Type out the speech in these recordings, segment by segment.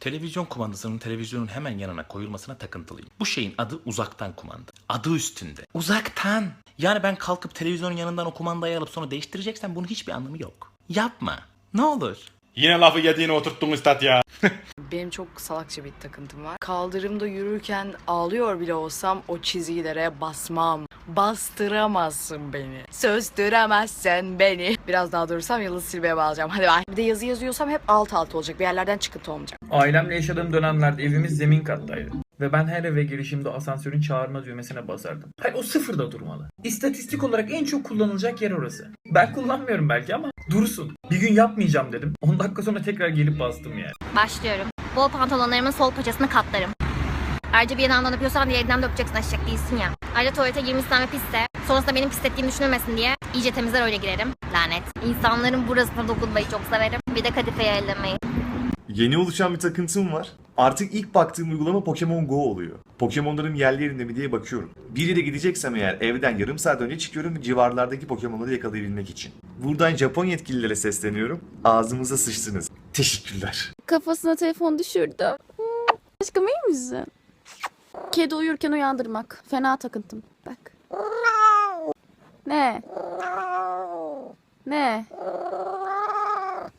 Televizyon kumandasının televizyonun hemen yanına koyulmasına takıntılıyım. Bu şeyin adı uzaktan kumanda. Adı üstünde. Uzaktan. Yani ben kalkıp televizyonun yanından o kumandayı alıp sonra değiştireceksem bunun hiçbir anlamı yok. Yapma. Ne olur. Yine lafı yediğine oturttun üstad ya. Benim çok salakça bir takıntım var. Kaldırımda yürürken ağlıyor bile olsam o çizgilere basmam. Bastıramazsın beni. Sözdüremezsen beni. Biraz daha durursam Yıldız Silbe'ye bağlayacağım. Hadi bak. Bir de yazı yazıyorsam hep alt alt olacak. Bir yerlerden çıkıntı olmayacak. Ailemle yaşadığım dönemlerde evimiz zemin kattaydı. Ve ben her eve girişimde asansörün çağırma düğmesine basardım. Hayır o sıfırda durmalı. İstatistik olarak en çok kullanılacak yer orası. Ben kullanmıyorum belki ama dursun. Bir gün yapmayacağım dedim. 10 dakika sonra tekrar gelip bastım yani. Başlıyorum. Bol pantolonlarımın sol paçasını katlarım. Ayrıca bir yandan öpüyorsan diğer elinden de öpeceksin eşek değilsin ya. Ayrıca tuvalete girmişsen ve pisse. Sonrasında benim pislettiğimi düşünülmesin diye iyice temizler öyle girerim. Lanet. İnsanların burasına dokunmayı çok severim. Bir de kadifeyi ellemeyi. Yeni oluşan bir takıntım var. Artık ilk baktığım uygulama Pokemon Go oluyor. Pokemonların yerli yerinde mi diye bakıyorum. Bir yere gideceksem eğer evden yarım saat önce çıkıyorum civarlardaki Pokemon'ları yakalayabilmek için. Buradan Japon yetkililere sesleniyorum. Ağzımıza sıçtınız. Teşekkürler. Kafasına telefon düşürdü. Hmm, Aşkım iyi misin? Kedi uyurken uyandırmak. Fena takıntım. Bak. Ne? Ne?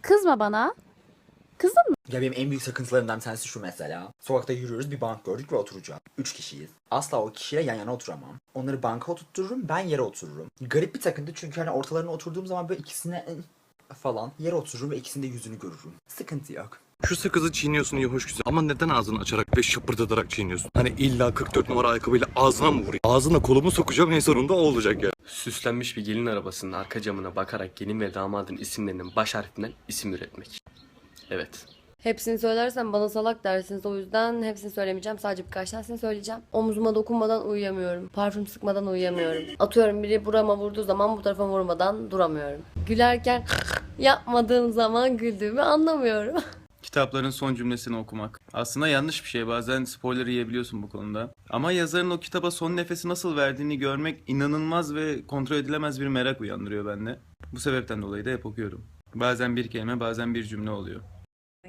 Kızma bana. Kızdın mı? Ya benim en büyük sakıntılarımdan bir tanesi şu mesela. Sokakta yürüyoruz bir bank gördük ve oturacağım. Üç kişiyiz. Asla o kişiyle yan yana oturamam. Onları banka oturturum ben yere otururum. Garip bir takıntı çünkü hani ortalarına oturduğum zaman böyle ikisine falan yere otururum ve ikisinin de yüzünü görürüm. Sıkıntı yok. Şu sakızı çiğniyorsun iyi hoş güzel ama neden ağzını açarak ve şapırdatarak çiğniyorsun? Hani illa 44 numara ayakkabıyla ağzına mı vurayım? Ağzına kolumu sokacağım en sonunda o olacak ya. Süslenmiş bir gelin arabasının arka camına bakarak gelin ve damadın isimlerinin baş harfinden isim üretmek. Evet. Hepsini söylersem bana salak dersiniz. O yüzden hepsini söylemeyeceğim. Sadece birkaç tanesini söyleyeceğim. Omzuma dokunmadan uyuyamıyorum. Parfüm sıkmadan uyuyamıyorum. Atıyorum biri burama vurduğu zaman bu tarafa vurmadan duramıyorum. Gülerken yapmadığım zaman güldüğümü anlamıyorum. Kitapların son cümlesini okumak. Aslında yanlış bir şey. Bazen spoiler yiyebiliyorsun bu konuda. Ama yazarın o kitaba son nefesi nasıl verdiğini görmek inanılmaz ve kontrol edilemez bir merak uyandırıyor bende. Bu sebepten dolayı da hep okuyorum. Bazen bir kelime, bazen bir cümle oluyor.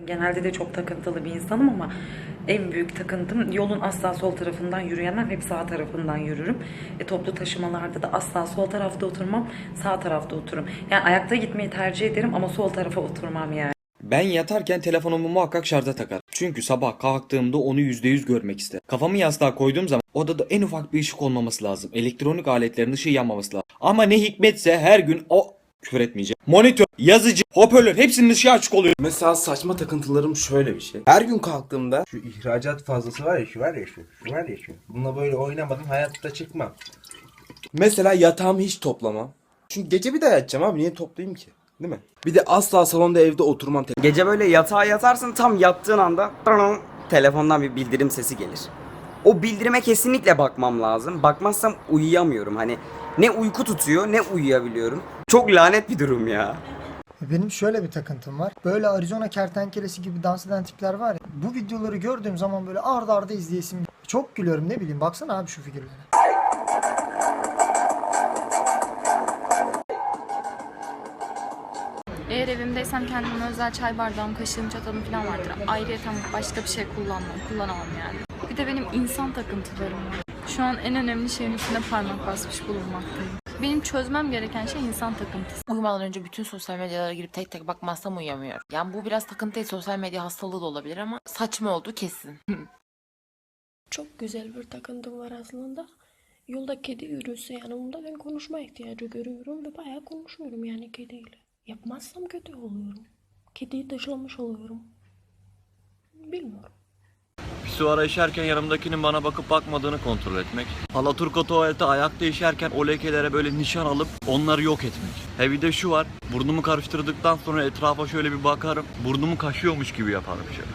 Genelde de çok takıntılı bir insanım ama en büyük takıntım yolun asla sol tarafından yürüyemem. Hep sağ tarafından yürürüm. E, toplu taşımalarda da asla sol tarafta oturmam, sağ tarafta otururum. Yani ayakta gitmeyi tercih ederim ama sol tarafa oturmam yani. Ben yatarken telefonumu muhakkak şarja takar. Çünkü sabah kalktığımda onu %100 görmek isterim. Kafamı yastığa koyduğum zaman odada en ufak bir ışık olmaması lazım. Elektronik aletlerin ışığı yanmaması lazım. Ama ne hikmetse her gün o küfür etmeyeceğim. Monitör, yazıcı, hoparlör hepsinin ışığı açık oluyor. Mesela saçma takıntılarım şöyle bir şey. Her gün kalktığımda Şu ihracat fazlası var ya şu var ya şu. Şu var ya şu. Bununla böyle oynamadım hayatta çıkmam. mesela yatağımı hiç toplamam. Çünkü gece bir de yatacağım abi niye toplayayım ki? Değil mi? Bir de asla salonda evde oturmam. Gece böyle yatağa yatarsın tam yattığın anda telefondan bir bildirim sesi gelir. O bildirime kesinlikle bakmam lazım. Bakmazsam uyuyamıyorum. Hani ne uyku tutuyor ne uyuyabiliyorum. Çok lanet bir durum ya. Benim şöyle bir takıntım var. Böyle Arizona kertenkelesi gibi dans eden tipler var ya. Bu videoları gördüğüm zaman böyle arda arda izleyesim. Çok gülüyorum ne bileyim. Baksana abi şu figürlere. Eğer evimdeysem kendime özel çay bardağım, kaşığım, çatalım falan vardır. Ayrıca başka bir şey kullanmam, kullanamam yani. Bir de benim insan takıntılarım var. Şu an en önemli şeyin üstüne parmak basmış bulunmaktayım. Benim çözmem gereken şey insan takıntısı. Uyumadan önce bütün sosyal medyalara girip tek tek bakmazsam uyuyamıyorum. Yani bu biraz takıntı sosyal medya hastalığı da olabilir ama saçma olduğu kesin. Çok güzel bir takıntım var aslında. Yolda kedi yürüyorsa yanımda ben konuşma ihtiyacı görüyorum ve bayağı konuşuyorum yani kediyle. Yapmazsam kötü oluyorum. Kediyi dışlamış oluyorum. Bilmiyorum. Pisuara işerken yanımdakinin bana bakıp bakmadığını kontrol etmek. Alaturka tuvalete ayak değişerken o lekelere böyle nişan alıp onları yok etmek. He bir de şu var. Burnumu karıştırdıktan sonra etrafa şöyle bir bakarım. Burnumu kaşıyormuş gibi yaparım şöyle.